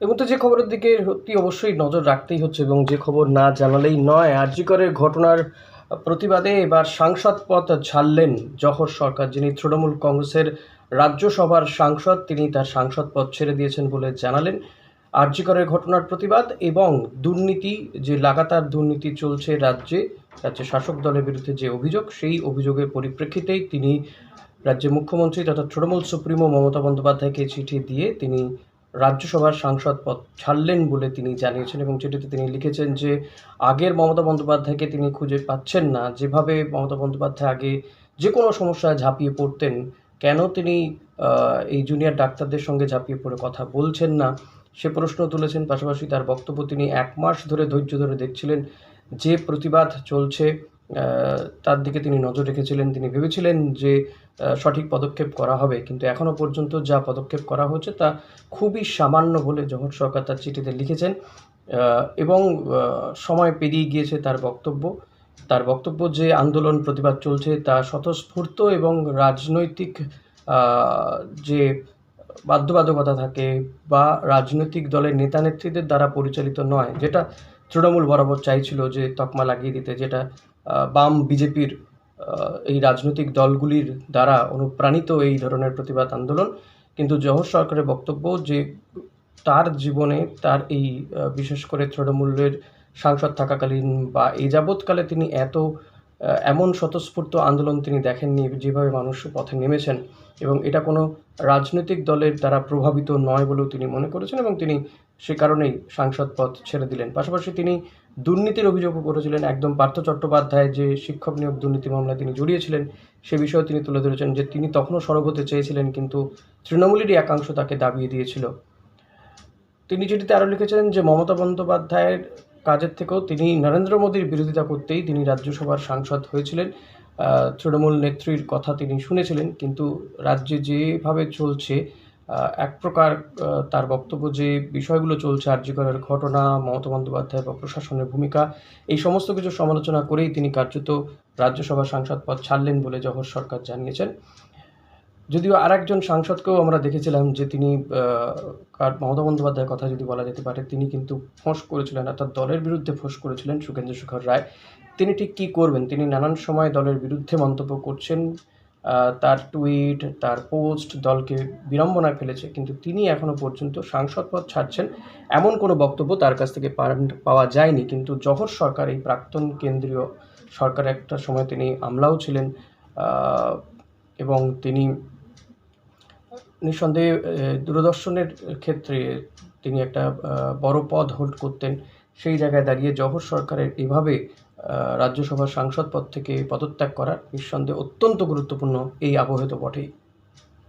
এবং তো যে খবরের দিকে অতি অবশ্যই নজর রাখতেই হচ্ছে এবং যে খবর না জানালেই নয়, আরজিকরের ঘটনার প্রতিবাদে এবার সাংসদ পদ ছাড়লেন জহর সরকার। যিনি তৃণমূল কংগ্রেসের রাজ্যসভার সাংসদ, তিনি তার সাংসদ পদ ছেড়ে দিয়েছেন বলে জানালেন। আরজিকরের ঘটনার প্রতিবাদ এবং দুর্নীতি, যে লাগাতার দুর্নীতি চলছে রাজ্যে রাজ্যে শাসক দলের বিরুদ্ধে যে অভিযোগ, সেই অভিযোগের পরিপ্রেক্ষিতেই তিনি রাজ্যের মুখ্যমন্ত্রী তথা তৃণমূল সুপ্রিমো মমতা বন্দ্যোপাধ্যায়কে চিঠি দিয়ে তিনি রাজ্যসভার সাংসদ পদ ছাড়লেন বলে তিনি জানিয়েছেন এবং চিঠিতে তিনি লিখেছেন যে, আগের মমতা বন্দ্যোপাধ্যায়কে তিনি খুঁজে পাচ্ছেন না। যেভাবে মমতা বন্দ্যোপাধ্যায় আগে যে কোনো সমস্যায় ঝাঁপিয়ে পড়তেন, কেন তিনি এই জুনিয়র ডাক্তারদের সঙ্গে ঝাঁপিয়ে পড়ে কথা বলছেন না? সে প্রশ্ন তুলেছেন। পাশাপাশি তার বক্তব্য তিনি এক মাস ধরে ধৈর্য ধরে দেখছিলেন যে প্রতিবাদ চলছে। তার দিকে তিনি নজর রেখেছিলেন, তিনি ভেবেছিলেন যে সঠিক পদক্ষেপ করা হবে। কিন্তু এখনও পর্যন্ত যা পদক্ষেপ করা হচ্ছে তা খুবই সামান্য বলে জহর সরকার তার চিঠিতে লিখেছেন। এবং সময় পেরিয়ে গিয়েছে তার বক্তব্য। তার বক্তব্য যে আন্দোলন প্রতিবাদ চলছে তা স্বতঃস্ফূর্ত এবং রাজনৈতিক যে বাধ্যবাধকতা থাকে বা রাজনৈতিক দলের নেতা নেত্রীদের দ্বারা পরিচালিত নয়, যেটা তৃণমূল বরাবর চাইছিল যে তকমা লাগিয়ে দিতে, যেটা বাম বিজেপির এই রাজনৈতিক দলগুলির দ্বারা অনুপ্রাণিত এই ধরনের প্রতিবাদ আন্দোলন। কিন্তু জহর সরকারের বক্তব্য যে তার জীবনে তার এই বিশেষ করে তৃণমূলের সাংসদ থাকাকালীন বা এই যাবৎকালে তিনি এত এমন স্বতঃস্ফূর্ত আন্দোলন তিনি দেখেননি যেভাবে মানুষ পথে নেমেছেন। এবং এটা কোনো রাজনৈতিক দলের দ্বারা প্রভাবিত নয় বলেও তিনি মনে করেছেন এবং তিনি সে কারণেই সাংসদ পদ ছেড়ে দিলেন। পাশাপাশি তিনি দুর্নীতির অভিযোগও করেছিলেন। একদম পার্থ চট্টোপাধ্যায় যে শিক্ষক নিয়োগ দুর্নীতি মামলায় তিনি জড়িয়েছিলেন, সে বিষয়ে তিনি তুলে ধরেছেন যে তিনি তখনও সরব হতে চেয়েছিলেন, কিন্তু তৃণমূলেরই একাংশ তাকে দাবিয়ে দিয়েছিল। তিনি চিঠিতে আরও লিখেছেন যে, মমতা বন্দ্যোপাধ্যায়ের কাজের থেকেও তিনি নরেন্দ্র মোদীর বিরোধিতা করতেই তিনি রাজ্যসভার সাংসদ হয়েছিলেন। তৃণমূল নেত্রীর কথা তিনি শুনেছিলেন, কিন্তু রাজ্যে যেভাবে চলছে এক প্রকার তার বক্তব্য যে বিষয়গুলো চলছে, আর্যিকরের ঘটনা, মমতা বন্দ্যোপাধ্যায় বা প্রশাসনের ভূমিকা, এই সমস্ত কিছু সমালোচনা করেই তিনি কার্যত রাজ্যসভার সাংসদ পদ ছাড়লেন বলে জহর সরকার জানিয়েছেন। যদিও আর একজন সাংসদকেও আমরা দেখেছিলাম যে তিনি মমতা বন্দ্যোপাধ্যায়ের কথা যদি বলা যেতে পারে, তিনি কিন্তু ফোঁস করেছিলেন, অর্থাৎ দলের বিরুদ্ধে ফোঁস করেছিলেন সুখেন্দ্র শেখর রায়। তিনি ঠিক কী করবেন? তিনি নানান সময় দলের বিরুদ্ধে মন্তব্য করছেন। তার টুইট, তার পোস্ট দলকে বিড়ম্বনায় ফেলেছে। কিন্তু তিনি এখনও পর্যন্ত সাংসদ পদ ছাড়ছেন এমন কোনো বক্তব্য তার কাছ থেকে পাওয়া যায়নি। কিন্তু জহর সরকার, এই প্রাক্তন কেন্দ্রীয় সরকার একটা সময় তিনি আমলাও ছিলেন এবং তিনি নিঃসন্দেহে দূরদর্শনের ক্ষেত্রে তিনি একটা বড় পদ হোল্ড করতেন। সেই জায়গায় দাঁড়িয়ে জহর সরকারের এভাবে রাজ্যসভার সাংসদ পদ থেকে পদত্যাগ করার নিঃসন্দেহে অত্যন্ত গুরুত্বপূর্ণ এই আবহে তো বটেই।